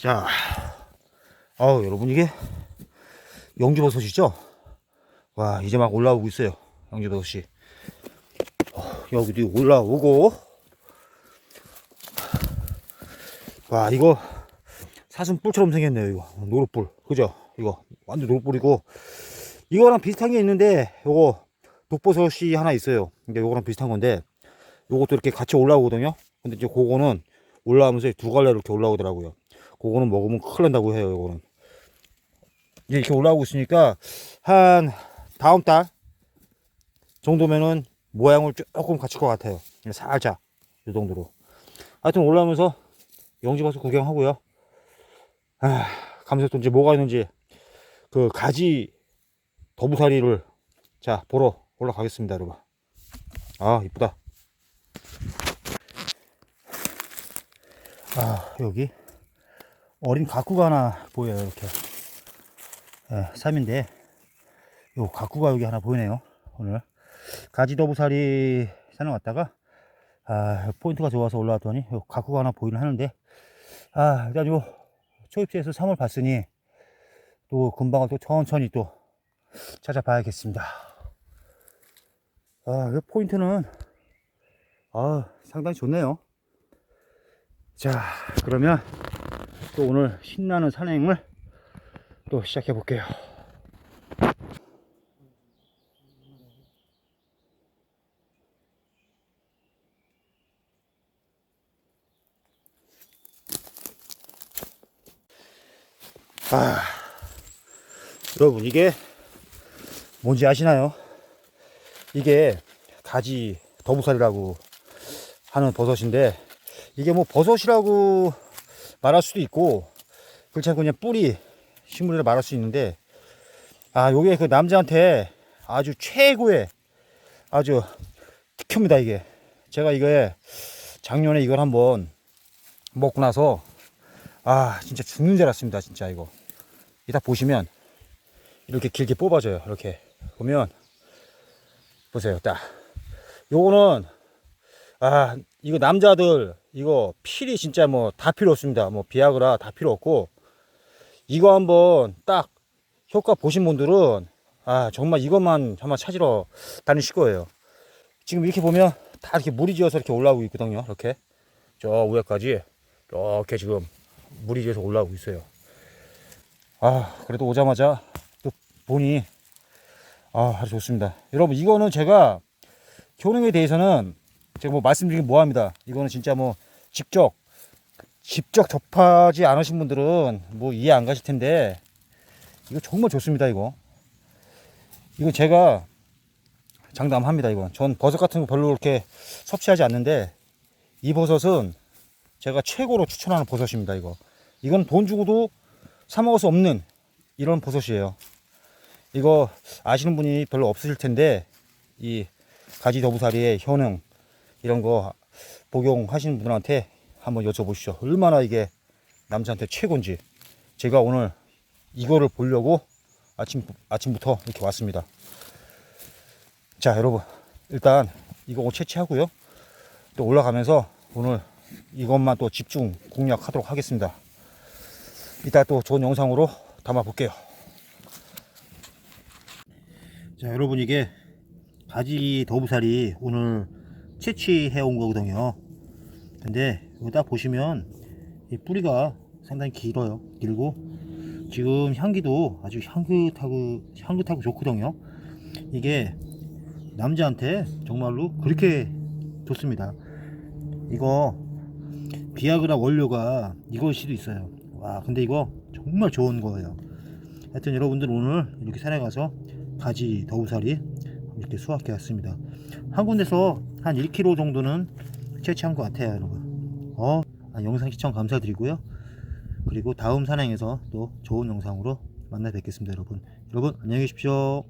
자, 아우 여러분 이게 영주버섯이죠? 와 이제 막 올라오고 있어요. 영주버섯이. 어, 여기도 올라오고. 와 이거 사슴 뿔처럼 생겼네요. 이거 노릇뿔, 그죠? 이거 완전 노릇뿔이고 이거랑 비슷한 게 있는데 요거 독버섯이 하나 있어요. 근데 요거랑 비슷한 건데 요것도 이렇게 같이 올라오거든요. 근데 이제 그거는 올라오면서 두 갈래 이렇게 올라오더라고요. 그거는 먹으면 큰일 난다고 해요. 이제 이렇게 올라오고 있으니까 한 다음 달 정도면은 모양을 조금 갖출 것 같아요. 살짝 이 정도로. 하여튼 올라오면서 영지버섯 구경하고요. 아, 이제 뭐가 있는지 그 가지 더부사리를 자 보러 올라가겠습니다, 여러분. 아 이쁘다. 아 여기 어린 가꾸가 하나 보여요 이렇게. 예, 3인데. 요 가꾸가 여기 하나 보이네요 오늘. 가지더부살이 산에 왔다가 아 포인트가 좋아서 올라왔더니 요 가꾸가 하나 보이긴 하는데. 아 일단 요 초입지에서 3을 봤으니 또 금방을 또 천천히 또 찾아봐야겠습니다. 아 이 포인트는 아 상당히 좋네요. 자 그러면 또 오늘 신나는 산행을 또 시작해 볼게요. 아, 여러분 이게 뭔지 아시나요? 이게 가지 더부살이라고 하는 버섯인데 이게 뭐 버섯이라고 말할 수도 있고 그렇지 않고 그냥 뿌리 식물이라 말할 수 있는데 아 요게 그 남자한테 아주 최고의 아주 특효입니다 이게. 제가 이거에 작년에 이걸 한번 먹고 나서 아 진짜 죽는 줄 알았습니다 진짜 이거. 이따 보시면 이렇게 길게 뽑아져요 이렇게. 보면 보세요 딱. 요거는 아 이거 남자들 이거 필이 진짜 뭐 다 필요 없습니다. 뭐 비아그라 다 필요 없고 이거 한번 딱 효과 보신 분들은 아 정말 이것만 한번 찾으러 다니실 거예요. 지금 이렇게 보면 다 이렇게 물이 지어서 이렇게 올라오고 있거든요. 이렇게. 저 위에까지 이렇게 지금 물이 지어서 올라오고 있어요. 아 그래도 오자마자 또 보니 아 좋습니다. 여러분 이거는 제가 효능에 대해서는 제가 뭐 말씀드리긴 뭐합니다. 이거는 진짜 뭐 직접 직접 접하지 않으신 분들은 뭐 이해 안 가실 텐데 이거 정말 좋습니다. 이거 이거 제가 장담합니다. 이건 전 버섯 같은 거 별로 그렇게 섭취하지 않는데 이 버섯은 제가 최고로 추천하는 버섯입니다. 이거 이건 돈 주고도 사 먹을 수 없는 이런 버섯이에요. 이거 아시는 분이 별로 없으실 텐데 이 가지 더부사리의 효능 이런 거 복용하시는 분들한테 한번 여쭤보시죠. 얼마나 이게 남자한테 최고인지. 제가 오늘 이거를 보려고 아침, 아침부터 이렇게 왔습니다. 자, 여러분. 일단 이거 옷 채취하고요. 또 올라가면서 오늘 이것만 또 집중 공략하도록 하겠습니다. 이따 또 좋은 영상으로 담아 볼게요. 자, 여러분 이게 가지 더부살이 오늘 채취해 온 거거든요. 근데 이거 딱 보시면 이 뿌리가 상당히 길어요. 길고 지금 향기도 아주 향긋하고 향긋하고 좋거든요. 이게 남자한테 정말로 그렇게 좋습니다. 이거 비아그라 원료가 이걸 수도 있어요. 와, 근데 이거 정말 좋은 거예요. 하여튼 여러분들 오늘 이렇게 산에 가서 가지 더우살이 이렇게 수확해 왔습니다. 한 군데서 한 1kg 정도는 채취한 것 같아요, 여러분. 어, 아, 영상 시청 감사드리고요. 그리고 다음 산행에서 또 좋은 영상으로 만나 뵙겠습니다, 여러분. 여러분, 안녕히 계십시오.